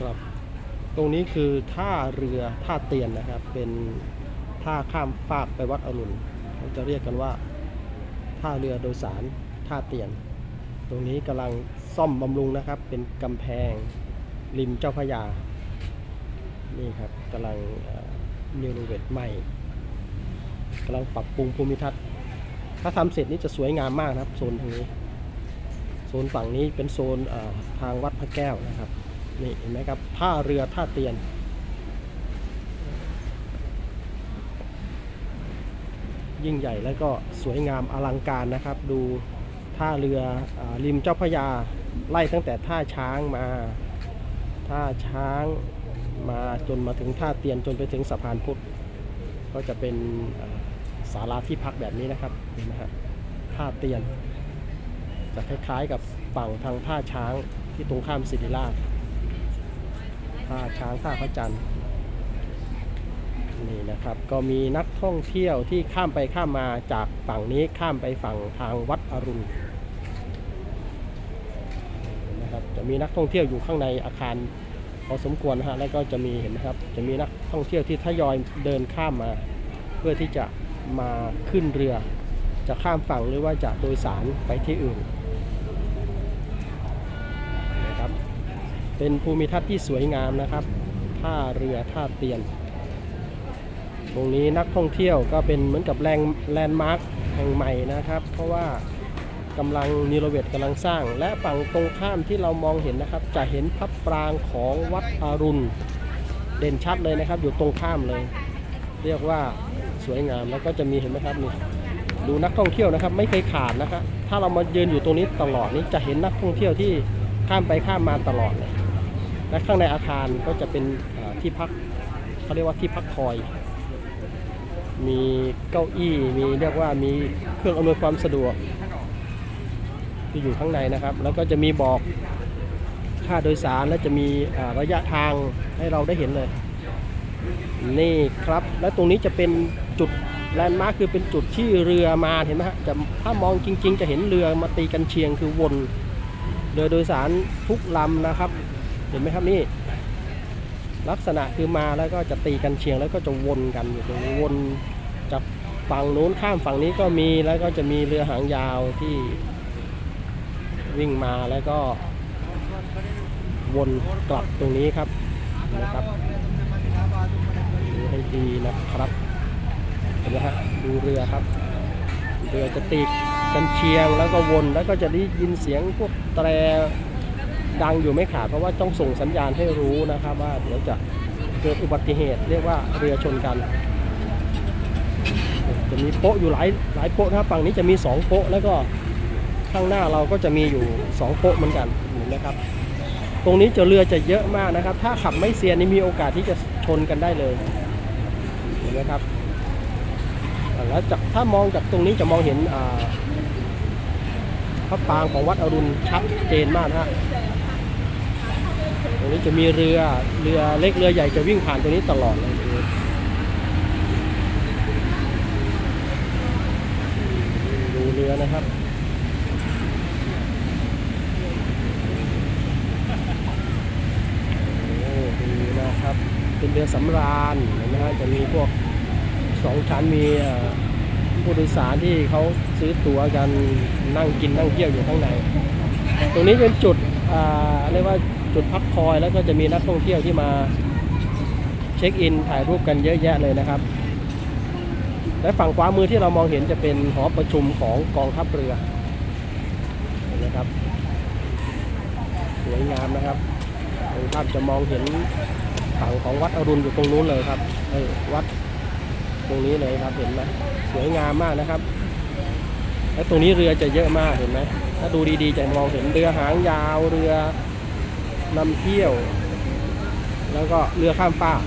ครับ ตรงนี้คือท่าเรือท่าเตียนนะครับ เป็นท่าข้ามฟากไปวัดอรุณเขาจะเรียกกันว่า ท่าเรือโดยสารท่าเตียน ตรงนี้กำลังซ่อมบำรุงนะครับ เป็นกำแพงริมเจ้าพระยา นี่ครับกำลังนิวโรเวทใหม่กำลังปรับปรุงภูมิทัศน์ ถ้าทำเสร็จนี่จะสวยงามมากนะครับโซนทางนี้ โซนฝั่งนี้เป็นโซนทางวัดพระแก้วนะครับ นี่เห็นไหมครับท่าเรือท่าเตียน ยิ่งใหญ่แล้วก็สวยงามอลังการนะครับ ดูท่าเรืออริมเจ้าพระยาไล่ตั้งแต่ท่าช้างมา ท่าช้างมาจนมาถึงท่าเตียนจนไปถึงสะพานพุทธก็จะเป็นศาลาที่พักแบบนี้นะครับเห็นไหมฮะท่าเตียน จะคล้ายๆกับฝั่งทางท่าช้างที่ตรงข้ามศิริราช ท่าช้างท่าพระจันทร์นี่นะครับก็มีนักท่องเที่ยวที่ข้ามไปข้ามมาจากฝั่งนี้ข้ามไปฝั่งทางวัดอรุณนะครับจะมีนักท่องเที่ยวอยู่ข้างในอาคารพอสมควรนะฮะแล้วก็จะมีเห็นไหมครับ จะมีนักท่องเที่ยวที่ทยอยเดินข้ามมา เพื่อที่จะมาขึ้นเรือ จะข้ามฝั่งหรือว่าจะโดยสารไปที่อื่น นะครับ เป็นภูมิทัศน์ที่สวยงามนะครับ ท่าเรือท่าเตียน ตรงนี้นักท่องเที่ยวก็เป็นเหมือนกับแรงแลนด์มาร์คแห่งใหม่นะครับ เพราะว่ากำลังนิรเวศกำลังสร้าง และฝั่งตรงข้ามที่เรามองเห็นนะครับ จะเห็นพระปรางของวัดอรุณ เด่นชัดเลยนะครับ อยู่ตรงข้ามเลย เรียกว่าสวยงามแล้วก็จะมีเห็นไหมครับนี่ดูนักท่องเที่ยวนะครับ ไม่เคยขาดนะครับ ถ้าเรามายืนอยู่ตรงนี้ตลอดนี้จะเห็นนักท่องเที่ยวที่ข้ามไปข้ามมาตลอดเลย และข้างในอาคารก็จะเป็นที่พักเขาเรียกว่าที่พักคอย มีเก้าอี้มีเรียกว่ามีเครื่องอำนวยความสะดวก ที่อยู่ข้างในนะครับ แล้วก็จะมีบอกค่าโดยสารและจะมีระยะทางให้เราได้เห็นเลย นี่ครับ และตรงนี้จะเป็นจุดแลนด์มาร์คคือเป็นจุดที่เรือมาเห็นไหมฮะจะถ้ามองจริง ๆ จะเห็นเรือมาตีกันเชียงคือวนเรือโดยสารทุกลำนะครับ เห็นไหมครับนี่ลักษณะคือมาแล้วก็จะตีกันเชียงแล้วก็จะวนกันอยู่ตรงนี้วนจากฝั่งนู้นข้ามฝั่งนี้ก็มีแล้วก็จะมีเรือหางยาวที่วิ่งมาแล้วก็วนกลับตรงนี้ครับนะครับดูให้ดีนะครับเห็นไหมฮะดูเรือครับ เรือจะตีกันเชียงแล้วก็วนแล้วก็จะได้ยินเสียงพวกแตร ดังอยู่ไม่ขาดเพราะว่าต้องส่งสัญญาณให้รู้นะครับ ว่าเดี๋ยวจะเกิดอุบัติเหตุเรียกว่าเรือชนกัน จะมีโป๊ะอยู่หลายหลายโป๊ะนะครับฝั่งนี้จะมีสองโป๊ะแล้วก็ข้างหน้าเราก็จะมีอยู่สองโป๊ะเหมือนกันเห็นไหมครับ ตรงนี้จะเรือจะเยอะมากนะครับ ถ้าขับไม่เซียนนี่มีโอกาสที่จะชนกันได้เลยเห็นไหมครับแล้วจากถ้ามองจากตรงนี้จะมองเห็นพระปรางของวัดอรุณชัดเจนมากนะฮะ รงนี้จะมีเรือเรือเล็กเรือใหญ่จะวิ่งผ่านตรงนี้ตลอดเลยดูเรือนะครับโอ้ดีนะครับ เป็นเรือสำราญเห็นไหมฮะจะมีพวกสองชั้นมีผู้โดยสารที่เขาซื้อตั๋วกันนั่งกินนั่งเที่ยวอยู่ข้างใน ตรงนี้เป็นจุด เรียกว่าจุดพักคอยแล้วก็จะมีนักท่องเที่ยวที่มาเช็คอินถ่ายรูปกันเยอะแยะเลยนะครับ และฝั่งขวามือที่เรามองเห็นจะเป็นหอประชุมของกองทัพเรือนไหมครับ สวยงามนะครับตรงภาพจะมองเห็นฝั่งของวัดอรุณอยู่ตรงนู้นเลยครับวัดตรงนี้เลยครับเห็นไหมสวยงามมากนะครับ แล้วตรงนี้เรือจะเยอะมากเห็นไหมถ้าดูดีๆจะมองเห็นเรือหางยาวเรือนำเที่ยว แล้วก็เรือข้ามฟาก